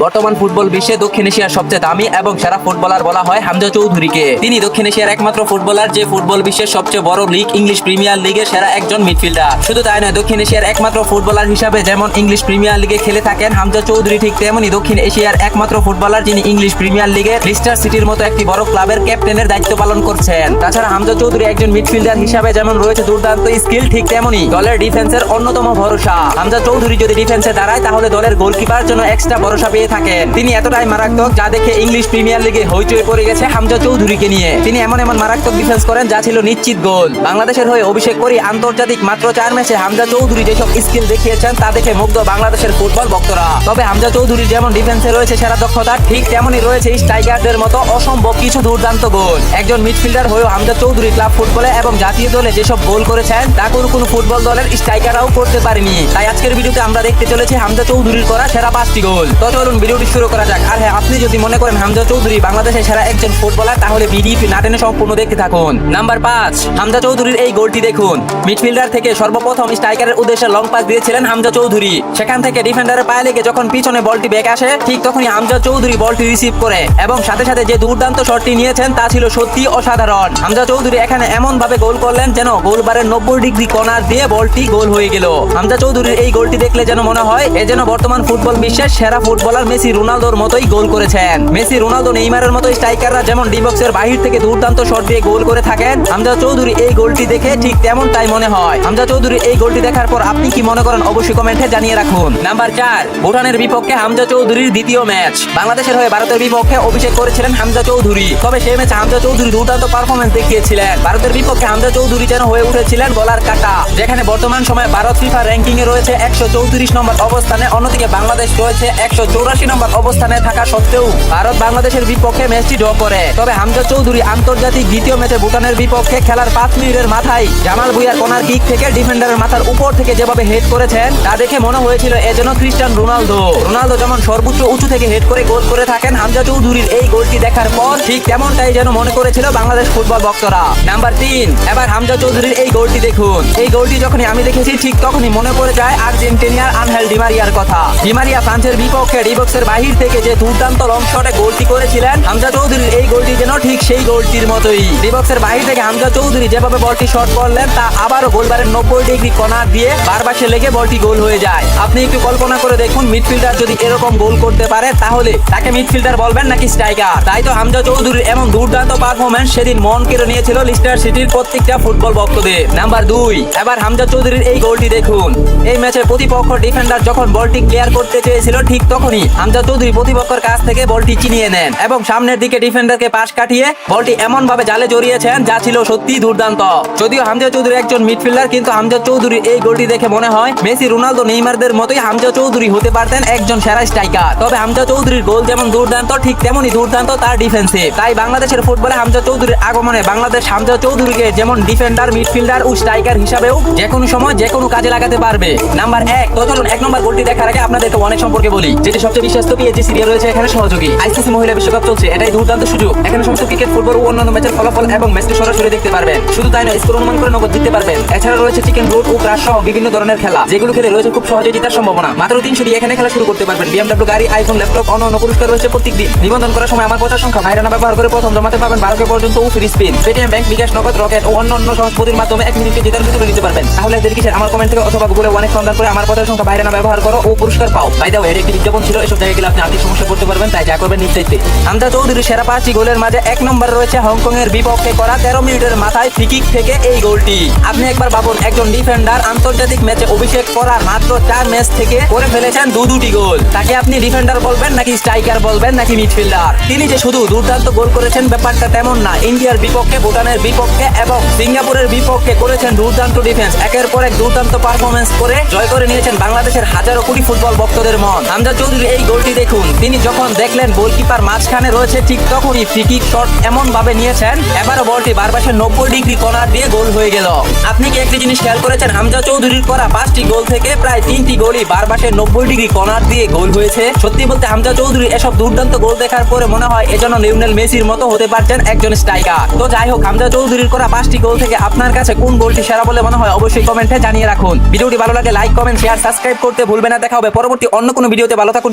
বর্তমান ফুটবল বিশ্বে দক্ষিণ এশিয়ার সবচেয়ে দামি এবং সেরা ফুটবলার বলা হয় হামজা চৌধুরীকে। তিনি দক্ষিণ এশিয়ার একমাত্র ফুটবলার যে ফুটবল বিশ্বের সবচেয়ে বড় লিগ, ইংলিশ প্রিমিয়ার লিগের সেরা একজন মিডফিল্ডার। শুধু তাই নয়, দক্ষিণ এশিয়ার একমাত্র ফুটবলার হিসাবে যেমন ইংলিশ প্রিমিয়ার লিগে খেলে থাকেন হামজা চৌধুরী, ঠিক তেমনি দক্ষিণ এশিয়ার একমাত্র ফুটবলার যিনি ইংলিশ প্রিমিয়ার লিগে লিস্টার সিটির মতো একটি বড় ক্লাবের ক্যাপ্টেনের দায়িত্ব পালন করছেন। তাছাড়া হামজা চৌধুরী একজন মিডফিল্ডার হিসাবে যেমন রয়েছে দুর্দান্ত স্কিল, ঠিক তেমনি দলের ডিফেন্সের অন্যতম ভরসা। হামজা চৌধুরী যদি ডিফেন্সে দাঁড়ায়, তাহলে দলের গোলকিপার জন্য এক্সট্রা ভরসা পেয়ে থাকেন তিনি এতটাই মারাত্মক যা দেখে ইংলিশ প্রিমিয়ার লিগে হইচই পড়ে গেছে হামজা চৌধুরীকে নিয়ে। তিনি এমন এমন মারাত্মক ডিফেন্স করেন যা ছিল নিশ্চিত গোল। বাংলাদেশের হয়ে অভিষেক করি আন্তর্জাতিক মাত্র চার ম্যাচে হামজা চৌধুরী যেসব স্কিল দেখিয়েছেন তা দেখে মুগ্ধ বাংলাদেশের ফুটবল ভক্তরা। তবে হামজা চৌধুরী যেমন ডিফেন্সে রয়েছে সেরা দক্ষতা, ঠিক তেমনই রয়েছে স্ট্রাইকারদের মতো অসম্ভব কিছু দুর্দান্ত গোল। একজন মিডফিল্ডার হয়েও হামজা চৌধুরী ক্লাব ফুটবলে এবং জাতীয় দলে যেসব গোল করেছেন, তা কোনো কোনো ফুটবল দলের স্ট্রাইকাররাও করতে পারেনি। তাই আজকের ভিডিওতে আমরা দেখতে চলেছি হামজা চৌধুরীর করা সেরা পাঁচটি গোল। তো চলুন ভিডিওটি শুরু করা যাক। আর হ্যাঁ আপনি যদি মনে করেন হামজা চৌধুরী বাংলাদেশের সেরা একজন ফুটবলার, তাহলে ভিডিওটি না টেনে সম্পূর্ণ দেখতে থাকুন। নাম্বার পাঁচ, হামজা চৌধুরীর এই গোলটি দেখুন। মিডফিল্ডার থেকে সর্বপ্রথম স্ট্রাইকারের উদ্দেশ্যে লং পাস দিয়েছিলেন হামজা চৌধুরী। সেখান থেকে ডিফেন্ডারের পায়ে লেগে যখন পিছনে বলটি ব্যাক আসে, ঠিক তখনই হামজা চৌধুরী বলটি রিসিভ করে। এবং সাথে সাথে যে দুর্দান্ত শটটি নিয়েছেন, তা ছিল সত্যি অসাধারণ। হামজা চৌধুরী এখানে এমন ভাবে গোল করলেন যেন গোলবারের নব্বই ডিগ্রি কর্নার দিয়ে বলটি গোল হয়ে গেল। হামজা চৌধুরীর এই গোলটি দেখলে যেন মনে হয়, এ যেন বর্তমান ফুটবল বিশ্বের সেরা ফুটবলার মেসি রোনালদোর মতোই গোল করেছেন। মেসি, রোনালদো, নেইমারের মতো স্ট্রাইকাররা যেমন ডিবক্সের বাহির থেকে দুর্দান্ত শট দিয়ে গোল করে থাকেন, হামজা চৌধুরী এই গোলটি দেখে ঠিক তেমনটাই মনে হয়। হামজা চৌধুরী এই গোলটি দেখার পর আপনি কি মনে করেন অবশ্যই কমেন্টে জানিয়ে রাখুন। নাম্বার চার, ভুটানের বিপক্ষে হামজা চৌধুরীর দ্বিতীয় ম্যাচ। বাংলাদেশের হয়ে ভারতের বিপক্ষে অভিষেক করেছিলেন হামজা চৌধুরী। তবে সেই ম্যাচে হামজা চৌধুরী দুর্দান্ত পারফরমেন্স দেখিয়েছিলেন। ভারতের বিপক্ষে হামজা চৌধুরী যেন হয়ে উঠেছিলেন বলার কাটা। যেখানে বর্তমান সময়ে ভারত ফিফা র্যাঙ্কিং এ রয়েছে একশো চৌত্রিশ নম্বর অবস্থানে, অন্যদিকে বাংলাদেশ রয়েছে একশো চৌরাশি নম্বর অবস্থানে থাকা সত্ত্বেও ভারত বাংলাদেশের বিপক্ষে ম্যাচটি ড্র করে। তবে হামজা চৌধুরী আন্তর্জাতিক দ্বিতীয় ম্যাচে ভুটানের বিপক্ষে খেলার পাঁচ মিনিটের মাথায় জামাল ভুইয়ার কোনার কিক থেকে ডিফেন্ডারের মাথার উপর থেকে যেভাবে হেড করেছেন, তা দেখে মনে হয়েছিল এ যেন খ্রিস্টান রোনালদো। রোনালদো যেমন সর্বোচ্চ উঁচু থেকে হেড করে গোল করে থাকেন, হামজা চৌধুরীর এই গোলটি দেখার পর ঠিক তেমনটাই যেন মনে করেছিল বাংলাদেশ ফুটবল ভক্তরা। নাম্বার তিন, এবার হামজা চৌধুরীর এই গোলটি দেখুন। এই গোলটি যখনই আমি দেখেছি, ঠিক তখনই মনে পড়ে যায় আর্জেন্টিনিয়ার আনহেল ডিমারিয়ার কথা। ডিমারিয়া ফ্রান্সের বিপক্ষে ডিবক্সের বাহির থেকে যে দুর্দান্ত লং শটে গোলটি করেছিলেন, হামজা চৌধুরীর এই গোলটি যেন ঠিক সেই গোলটির মতোই। ডিবক্সের বাহির থেকে হামজা চৌধুরী যেভাবে বলটি শট করলেন, তা আবারও গোলবারের নব্বই ডিগ্রি কর্নার দিয়ে বারবাসে লেগে বলটি গোল হয়ে যায়। আপনি একটু কল্পনা করে দেখুন, মিডফিল্ডার যদি এরকম গোল করতে পারে, তাহলে তাকে মিডফিল্ডার বলবেন নাকি স্ট্রাইকার? তাই তো হামজা চৌধুরীর এমন দুর্দান্ত পারফরমেন্স সেদিন মন কেড়ে নিয়েছিল লিস্টার সিটির প্রত্যেকটা ফুটবল ভক্তদের। নাম্বার দুই, এবার হামজা চৌধুরীর এই গোলটি দেখুন। এই ম্যাচে প্রতিপক্ষ ডিফেন্ডার যখন বলটি ক্লিয়ার করতে চেয়েছিল, ঠিক তখনই হামজা চৌধুরী প্রতিপক্ষের কাছ থেকে বলটি চিনিয়ে নেন এবং সামনের দিকে ডিফেন্ডারকে পাশ কাটিয়ে বলটি এমন ভাবে জালে জড়িয়েছেন যা ছিল সত্যি দুর্দান্ত। যদিও হামজা চৌধুরী একজন মিডফিল্ডার, কিন্তু হামজা চৌধুরীর এই গোলটি দেখে মনে হয় মেসি, রোনালদো, নেইমারদের মতোই হামজা চৌধুরী হতে পারতেন একজন সেরা স্ট্রাইকার। তবে হামজা চৌধুরীর গোল যেমন দুর্দান্ত, ঠিক তেমনই দুর্দান্ত তার ডিফেন্সে তাই বাংলাদেশের ফুটবলে হামজা চৌধুরীর আগমনে বাংলাদেশ হামজা চৌধুরীকে যেমন ডিফেন্ডার, মিডফিল্ডার ও স্ট্রাইকার হিসাবেও যে কোনো সময় যে কোনো কাজে লাগাতে পারবে। নাম্বার এক তো চলুন এক নম্বর গোলটি দেখার আগে আপনাদেরকে অনেক সম্পর্কে বলি, যেটি সবচেয়ে বিশ্বস্ত পিএইচজি সিরিয়াল রয়েছে, এখানে সহযোগী। আইসিসি মহিলা বিশ্বকাপ চলছে, এটাই দুর্দান্ত সুযোগ। এখানে সমস্ত ক্রিকেট ফুটবল ও অন্যান্য ম্যাচের ফলাফল এবং ম্যাচটি সরাসরি দেখতে পারবেন। শুধু তাই নয় স্কোর অনুমান করে নগদ জিততে পারবেন। এছাড়া রয়েছে চিকেন রোড ও ক্রাশ সহ বিভিন্ন ধরনের খেলা। যেগুলো খেলে রয়েছে খুব সহজে জেতার সম্ভাবনা। মাত্র তিনশো দিয়ে এখানে খেলা শুরু করতে পারবেন। বিএমডব্লিউ গাড়ি আইফোন ল্যাপটপ অন্য পুরস্কার রয়েছে প্রত্যেক দিন নিবন্ধন করার সময় আমার কথা সংখ্যা ভাইরানা ব্যবহার করে প্রথম জমাতে পাবেন বারোকে পর্যন্ত ও free spin Paytm bank bKash, Nagad Rocket ও অন্য অন্য সহজ মাধ্যমে এক মিনিটে জেতার ভিতরে নিতে পারবেন। তাহলে এদের কিসের? আমার কমেন্ট থেকে অথবা গুগলে অনেক সন্ধান করে আমার কথা সংখ্যা ভাইরানা ব্যবহার করো ও পুরস্কার পাও। তাই দাও এর একটি বিজ্ঞাপন ছিল এসব জায়গায় গেলে আপনি আর্থিক সমস্যা করতে পারবেন, তাই যা করবেন নিশ্চয়ই হামজা চৌধুরী সেরা পাঁচটি গোলের মাঝে এক নম্বর রয়েছে হংকং এর বিপক্ষে করা তেরো মিনিটের মাথায় ফ্রিকিক থেকে এই গোলটি। আপনি একবার ভাবুন, একজন ডিফেন্ডার আন্তর্জাতিক ম্যাচে অভিষেক করার মাত্র চার ম্যাচ থেকে করে ফেলেছেন দু দুটি গোল। তাকে আপনি ডিফেন্ডার বলবেন নাকি স্ট্রাইকার বলবেন নাকি মিডফিল্ডার তিনি যে শুধু দুর্দান্ত গোল করেছেন, ব্যাপারটা তেমন না। ইন্ডিয়ার বিপক্ষে, ভুটানের বিপক্ষে এবং সিঙ্গাপুরের বিপক্ষে করেছেন দুর্দান্ত ডিফেন্স একের পর এক দুর্দান্ত পারফরমেন্স করে জয় করে নিয়েছেন বাংলাদেশের হাজারো কোটি ফুটবল ভক্তদের মন। হামজা চৌধুরী এই গোলটি দেখুন। তিনি যখন দেখলেন গোলকিপার মাঝখানে রয়েছে, ঠিক তখনই ফ্রিকিক শট এমন ভাবে নিয়েছেন। এবারও বলটি বারবাসে নব্বই ডিগ্রি কর্নার দিয়ে গোল হয়ে গেল। আপনি কি একটি জিনিস খেয়াল করেছেন? হামজা চৌধুরীর করা পাঁচটি গোল থেকে প্রায় তিনটি গোলই বারবাসে নব্বই ডিগ্রি কর্নার দিয়ে গোল হয়েছে। সত্যি বলতে হামজা চৌধুরী এসব দুর্দান্ত গোল দেখার পরে মনে হয় এজন্য লিওনেল মেসির মতো হতে পারছেন একজন স্ট্রাইকার। তো যাই হোক, হামজা চৌধুরীর করা পাঁচটি গোল থেকে আপনার কাছে কোন গোলটি সেরা বলে মনে হয় অবশ্যই কমেন্টে জানিয়ে রাখুন। ভিডিওটি ভালো লাগে লাইক, কমেন্ট, শেয়ার, সাবস্ক্রাইব করতে ভুলবেন না। দেখা হবে পরবর্তী অন্য কোনো ভিডিওতে। ভালো থাকুন